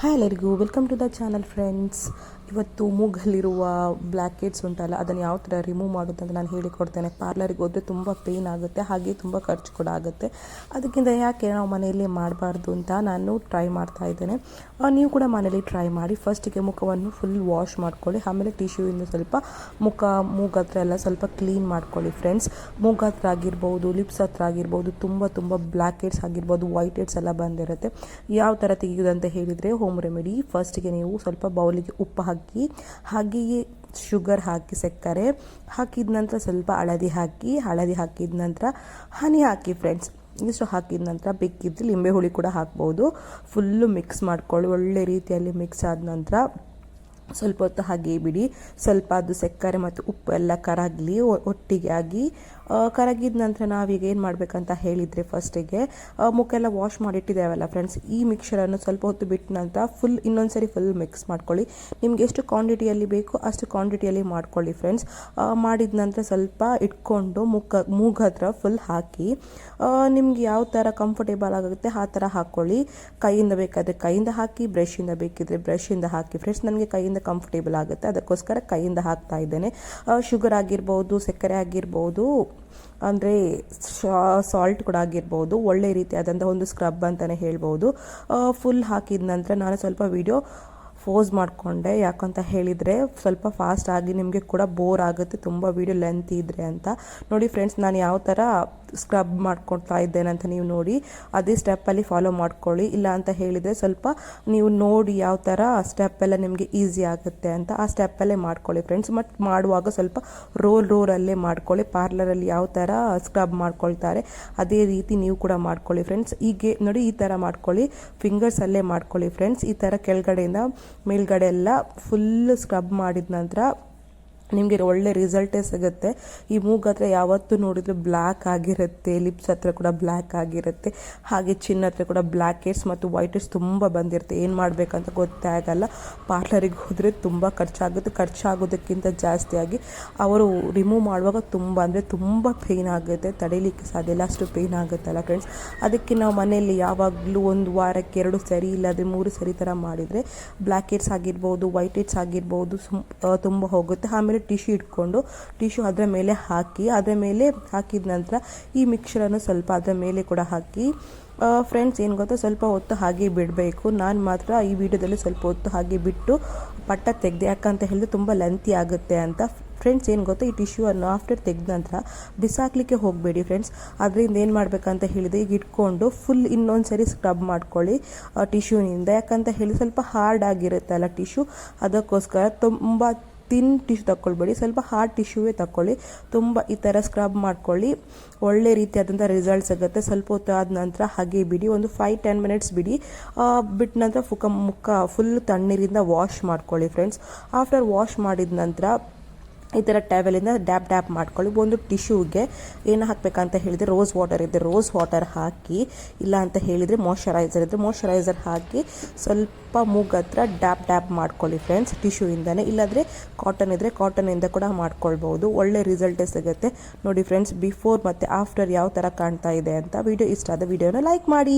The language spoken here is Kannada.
ಹಾಯ್ ಎಲ್ಲರಿಗೂ welcome to the channel friends ಇವತ್ತು ಮೂಗಲ್ಲಿರುವ ಬ್ಲ್ಯಾಕೆಟ್ಸ್ ಉಂಟಲ್ಲ, ಅದನ್ನು ಯಾವ ಥರ ರಿಮೂವ್ ಮಾಡೋದು ಅಂತ ನಾನು ಹೇಳಿಕೊಡ್ತೇನೆ. ಪಾರ್ಲರಿಗೆ ಹೋದರೆ ತುಂಬ ಪೇಯ್ನ್ ಆಗುತ್ತೆ, ಹಾಗೆ ತುಂಬ ಖರ್ಚು ಕೂಡ ಆಗುತ್ತೆ. ಅದಕ್ಕಿಂತ ಯಾಕೆ ನಾವು ಮನೆಯಲ್ಲಿ ಮಾಡಬಾರ್ದು ಅಂತ ನಾನು ಟ್ರೈ ಮಾಡ್ತಾ ಇದ್ದೇನೆ. ನೀವು ಕೂಡ ಮನೇಲಿ ಟ್ರೈ ಮಾಡಿ ಫಸ್ಟಿಗೆ ಮುಖವನ್ನು ಫುಲ್ ವಾಶ್ ಮಾಡ್ಕೊಳ್ಳಿ, ಆಮೇಲೆ ಟಿಶ್ಯೂಯಿಂದ ಸ್ವಲ್ಪ ಮುಖ, ಮೂಗು ಹತ್ರ ಎಲ್ಲ ಸ್ವಲ್ಪ ಕ್ಲೀನ್ ಮಾಡ್ಕೊಳ್ಳಿ ಫ್ರೆಂಡ್ಸ್ ಮೂಗು ಹತ್ರ ಆಗಿರ್ಬೋದು ಲಿಪ್ಸ್ ಹತ್ರ ಆಗಿರ್ಬೋದು, ತುಂಬ ತುಂಬ ಬ್ಲ್ಯಾಕೆಟ್ಸ್ ಆಗಿರ್ಬೋದು ವೈಟ್ ಹೆಡ್ಸ್ ಎಲ್ಲ ಬಂದಿರುತ್ತೆ. ಯಾವ ಥರ ತೆಗೆಯೋದು ಅಂತ ಹೇಳಿದರೆ ಹೋಮ್ ರೆಮಿಡಿ ಫಸ್ಟಿಗೆ ನೀವು ಸ್ವಲ್ಪ ಬೌಲಿಗೆ ಉಪ್ಪು ಹಾಕಿ ಹಾಗೆಯೇ ಶುಗರ್ ಹಾಕಿ ಸಕ್ಕರೆ ಹಾಕಿದ ನಂತರ ಸ್ವಲ್ಪ ಹಳದಿ ಹಾಕಿ, ಹಳದಿ ಹಾಕಿದ ನಂತರ ಹನಿ ಹಾಕಿ ಫ್ರೆಂಡ್ಸ್ ಇಷ್ಟು ಹಾಕಿದ ನಂತರ ಬೇಕಿದ್ದರೆ ಲಿಂಬೆ ಹುಳಿ ಕೂಡ ಹಾಕ್ಬೋದು. ಫುಲ್ಲು ಮಿಕ್ಸ್ ಮಾಡ್ಕೊಳ್ಳಿ, ಒಳ್ಳೆ ರೀತಿಯಲ್ಲಿ ಮಿಕ್ಸ್ ಆದ ನಂತರ ಸ್ವಲ್ಪ ಹೊತ್ತು ಹಾಗೆ ಬಿಡಿ. ಸ್ವಲ್ಪ ಅದು ಸಕ್ಕರೆ ಮತ್ತು ಉಪ್ಪು ಎಲ್ಲ ಕರಗಲಿ ಒಟ್ಟಿಗೆ ಆಗಿ ಕರಗಿದ ನಂತರ ನಾವೀಗ ಏನು ಮಾಡಬೇಕಂತ ಹೇಳಿದರೆ ಫಸ್ಟಿಗೆ ಮುಖೆಲ್ಲ ವಾಶ್ ಮಾಡಿಟ್ಟಿದ್ದೇವಲ್ಲ ಫ್ರೆಂಡ್ಸ್ ಈ ಮಿಕ್ಸರನ್ನು ಸ್ವಲ್ಪ ಹೊತ್ತು ಬಿಟ್ಟ ನಂತರ ಫುಲ್ ಇನ್ನೊಂದ್ಸರಿ ಫುಲ್ ಮಿಕ್ಸ್ ಮಾಡ್ಕೊಳ್ಳಿ. ನಿಮ್ಗೆ ಎಷ್ಟು ಕ್ವಾಂಟಿಟಿಯಲ್ಲಿ ಬೇಕು ಅಷ್ಟು ಕ್ವಾಂಟಿಟಿಯಲ್ಲಿ ಮಾಡ್ಕೊಳ್ಳಿ ಫ್ರೆಂಡ್ಸ್ ಮಾಡಿದ ನಂತರ ಸ್ವಲ್ಪ ಇಟ್ಕೊಂಡು ಮುಖ, ಮೂಗ ಹತ್ರ ಫುಲ್ ಹಾಕಿ ನಿಮ್ಗೆ ಯಾವ ಥರ ಕಂಫರ್ಟೇಬಲ್ ಆಗುತ್ತೆ ಆ ಥರ ಹಾಕ್ಕೊಳ್ಳಿ ಕೈಯಿಂದ ಬೇಕಾದರೆ ಕೈಯಿಂದ ಹಾಕಿ ಬ್ರಷಿಂದ ಬೇಕಿದ್ರೆ ಬ್ರಷಿಂದ ಹಾಕಿ. ಫ್ರೆಂಡ್ಸ್ ನನಗೆ ಕೈಯಿಂದ ಕಂಫರ್ಟೇಬಲ್ ಆಗುತ್ತೆ. ಅದಕ್ಕೋಸ್ಕರ ಕೈಯಿಂದ ಹಾಕ್ತಾ ಇದ್ದೇನೆ. ಶುಗರ್ ಆಗಿರ್ಬೋದು, ಸಕ್ಕರೆ ಆಗಿರ್ಬೋದು, ಅಂದರೆ ಸಾಲ್ಟ್ ಕೂಡ ಆಗಿರ್ಬೋದು, ಒಳ್ಳೆ ರೀತಿಯಾದಂಥ ಒಂದು ಸ್ಕ್ರಬ್ ಅಂತಲೇ ಹೇಳ್ಬೋದು. ಫುಲ್ ಹಾಕಿದ ನಂತರ ನಾನು ಸ್ವಲ್ಪ ವಿಡಿಯೋ ಫೋಸ್ ಮಾಡಿಕೊಂಡೆ, ಯಾಕಂತ ಹೇಳಿದರೆ ಸ್ವಲ್ಪ ಫಾಸ್ಟ್ ಆಗಿ ನಿಮಗೆ ಕೂಡ ಬೋರ್ ಆಗುತ್ತೆ, ತುಂಬ ವೀಡಿಯೋ ಲೆಂತ್ ಇದ್ದರೆ ಅಂತ. ನೋಡಿ ಫ್ರೆಂಡ್ಸ್ ನಾನು ಯಾವ ಥರ ಸ್ಕ್ರಬ್ ಮಾಡ್ಕೊಳ್ತಾ ಇದ್ದೇನೆ ಅಂತ ನೀವು ನೋಡಿ, ಅದೇ ಸ್ಟೆಪ್ಪಲ್ಲಿ ಫಾಲೋ ಮಾಡ್ಕೊಳ್ಳಿ. ಇಲ್ಲ ಅಂತ ಹೇಳಿದರೆ ಸ್ವಲ್ಪ ನೀವು ನೋಡಿ ಯಾವ ಥರ ಸ್ಟೆಪ್ ಎಲ್ಲ ನಿಮಗೆ ಈಸಿ ಆಗುತ್ತೆ ಅಂತ ಆ ಸ್ಟೆಪ್ಪಲ್ಲೇ ಮಾಡ್ಕೊಳ್ಳಿ ಫ್ರೆಂಡ್ಸ್ ಮತ್ತು ಮಾಡುವಾಗ ಸ್ವಲ್ಪ ರೋಲ್ ರೋಲಲ್ಲೇ ಮಾಡ್ಕೊಳ್ಳಿ. ಪಾರ್ಲರಲ್ಲಿ ಯಾವ ಥರ ಸ್ಕ್ರಬ್ ಮಾಡ್ಕೊಳ್ತಾರೆ, ಅದೇ ರೀತಿ ನೀವು ಕೂಡ ಮಾಡ್ಕೊಳ್ಳಿ ಫ್ರೆಂಡ್ಸ್ ಹೀಗೆ ನೋಡಿ ಈ ಥರ ಮಾಡ್ಕೊಳ್ಳಿ ಫಿಂಗರ್ಸಲ್ಲೇ ಮಾಡ್ಕೊಳ್ಳಿ ಫ್ರೆಂಡ್ಸ್ ಈ ಥರ ಕೆಳಗಡೆಯಿಂದ ಮೇಲ್ಗಡೆ ಎಲ್ಲ ಫುಲ್ ಸ್ಕ್ರಬ್ ಮಾಡಿದ ನಂತರ ನಿಮಗೆ ಒಳ್ಳೆ ರಿಸಲ್ಟೇ ಸಿಗುತ್ತೆ. ಈ ಮೂಗು ಹತ್ರ ಯಾವತ್ತೂ ನೋಡಿದ್ರೆ ಬ್ಲ್ಯಾಕ್ ಆಗಿರುತ್ತೆ ಲಿಪ್ಸ್ ಹತ್ರ ಕೂಡ ಬ್ಲ್ಯಾಕ್ ಆಗಿರುತ್ತೆ, ಹಾಗೆ ಚಿನ್ನ ಹತ್ರ ಕೂಡ ಬ್ಲ್ಯಾಕ್ ಮತ್ತು ವೈಟ್ ತುಂಬ ಬಂದಿರುತ್ತೆ. ಏನು ಮಾಡಬೇಕಂತ ಗೊತ್ತೇ ಆಗಲ್ಲ. ಪಾರ್ಲರಿಗೆ ಹೋದರೆ ತುಂಬ ಖರ್ಚಾಗುತ್ತೆ. ಖರ್ಚಾಗೋದಕ್ಕಿಂತ ಜಾಸ್ತಿಯಾಗಿ ಅವರು ರಿಮೂವ್ ಮಾಡುವಾಗ ತುಂಬ ಅಂದರೆ ತುಂಬ ಪೇಯ್ನ್ ಆಗುತ್ತೆ. ತಡೀಲಿಕ್ಕೆ ಸಾಧ್ಯ ಇಲ್ಲ. ಅಷ್ಟು ಪೇಯ್ನ್ ಆಗುತ್ತಲ್ಲ ಫ್ರೆಂಡ್ಸ್ ಅದಕ್ಕೆ ನಾವು ಮನೆಯಲ್ಲಿ ಯಾವಾಗಲೂ ಒಂದು ವಾರಕ್ಕೆ ಎರಡು ಸರಿ ಇಲ್ಲಾದರೆ ಮೂರು ಸರಿ ಥರ ಮಾಡಿದರೆ ಬ್ಲ್ಯಾಕ್ ಆಗಿರ್ಬೋದು ವೈಟ್ ಹೆಡ್ಸ್ ಆಗಿರ್ಬೋದು ತುಂಬ ಹೋಗುತ್ತೆ. ಆಮೇಲೆ ಟಿಶ್ಯೂ ಇಟ್ಕೊಂಡು ಟಿಶ್ಯೂ ಅದರ ಮೇಲೆ ಹಾಕಿ, ಅದರ ಮೇಲೆ ಹಾಕಿದ ನಂತರ ಈ ಮಿಕ್ಸರನ್ನು ಸ್ವಲ್ಪ ಅದರ ಮೇಲೆ ಕೂಡ ಹಾಕಿ ಫ್ರೆಂಡ್ಸ್ ಏನು ಗೊತ್ತೋ, ಸ್ವಲ್ಪ ಹೊತ್ತು ಹಾಗೆ ಬಿಡಬೇಕು. ನಾನು ಮಾತ್ರ ಈ ವಿಡಿಯೋದಲ್ಲಿ ಸ್ವಲ್ಪ ಹೊತ್ತು ಹಾಗೆ ಬಿಟ್ಟು ಪಟ್ಟ ತೆಗೆದೆ, ಯಾಕಂತ ಹೇಳಿದ್ರೆ ತುಂಬ ಲೆಂತಿ ಆಗುತ್ತೆ ಅಂತ. ಫ್ರೆಂಡ್ಸ್ ಏನು ಗೊತ್ತೋ, ಈ ಟಿಶ್ಯೂ ಅನ್ನು ಆಫ್ಟರ್ ತೆಗೆದ ನಂತರ ಬಿಸಾಕಲಿಕ್ಕೆ ಹೋಗಬೇಡಿ ಫ್ರೆಂಡ್ಸ್ ಅದರಿಂದ ಏನು ಮಾಡಬೇಕಂತ ಹೇಳಿದೆ ಈಗ ಇಟ್ಕೊಂಡು ಫುಲ್ ಇನ್ನೊಂದು ಸರಿ ಸ್ಕ್ರಬ್ ಮಾಡ್ಕೊಳ್ಳಿ ಟಿಶ್ಯೂನಿಂದ. ಯಾಕಂತ ಹೇಳಿ ಸ್ವಲ್ಪ ಹಾರ್ಡ್ ಆಗಿರುತ್ತಲ್ಲ ಟಿಶ್ಯೂ, ಅದಕ್ಕೋಸ್ಕರ ತುಂಬ ತಿನ್ ಟಿಶ್ಯೂ ತಗೊಳ್ಬೇಡಿ ಸ್ವಲ್ಪ ಹಾರ್ಡ್ ಟಿಶ್ಯೂವೇ ತಗೊಳ್ಳಿ ತುಂಬ ಈ ಥರ ಸ್ಕ್ರಬ್ ಮಾಡ್ಕೊಳ್ಳಿ. ಒಳ್ಳೆ ರೀತಿಯಾದಂಥ ರಿಸಲ್ಟ್ ಸಿಗುತ್ತೆ. ಸ್ವಲ್ಪ ಹೊತ್ತು ಆದ ನಂತರ ಹಾಗೆ ಬಿಡಿ. ಒಂದು ಫೈವ್ ಟೆನ್ ಮಿನಿಟ್ಸ್ ಬಿಡಿ. ಬಿಟ್ಟ ನಂತರ ಮುಖ ಮುಖ ಫುಲ್ ತಣ್ಣೀರಿಂದ ವಾಶ್ ಮಾಡ್ಕೊಳ್ಳಿ ಫ್ರೆಂಡ್ಸ್ ಆಫ್ಟರ್ ವಾಶ್ ಮಾಡಿದ ನಂತರ ಈ ಥರ ಟ್ಯಾವೆಲಿಂದ ಡ್ಯಾಪ್ ಡ್ಯಾಪ್ ಮಾಡ್ಕೊಳ್ಳಿ. ಒಂದು ಟಿಶ್ಯೂಗೆ ಏನು ಹಾಕಬೇಕಂತ ಹೇಳಿದರೆ ರೋಸ್ ವಾಟರ್ ಇದೆ. ರೋಸ್ ವಾಟರ್ ಹಾಕಿ, ಇಲ್ಲ ಅಂತ ಹೇಳಿದರೆ ಮಾಯ್ಶ್ಚರೈಸರ್ ಇದ್ದರೆ ಮಾಯ್ಶ್ಚರೈಸರ್ ಹಾಕಿ ಸ್ವಲ್ಪ ಮೂಗ್ ಹತ್ರ ಡ್ಯಾಪ್ ಡ್ಯಾಪ್ ಮಾಡ್ಕೊಳ್ಳಿ ಫ್ರೆಂಡ್ಸ್ ಟಿಶ್ಯೂಯಿಂದನೇ ಇಲ್ಲಾದರೆ ಕಾಟನ್ ಇದ್ದರೆ ಕಾಟನಿಂದ ಕೂಡ ಮಾಡ್ಕೊಳ್ಬೋದು ಒಳ್ಳೆ ರಿಸಲ್ಟೇ ಸಿಗುತ್ತೆ. ನೋಡಿ ಫ್ರೆಂಡ್ಸ್ ಬಿಫೋರ್ ಮತ್ತು ಆಫ್ಟರ್ ಯಾವ ಥರ ಕಾಣ್ತಾ ಇದೆ ಅಂತ ವಿಡಿಯೋ ಇಷ್ಟ ಆದ ವಿಡಿಯೋನ ಲೈಕ್ ಮಾಡಿ.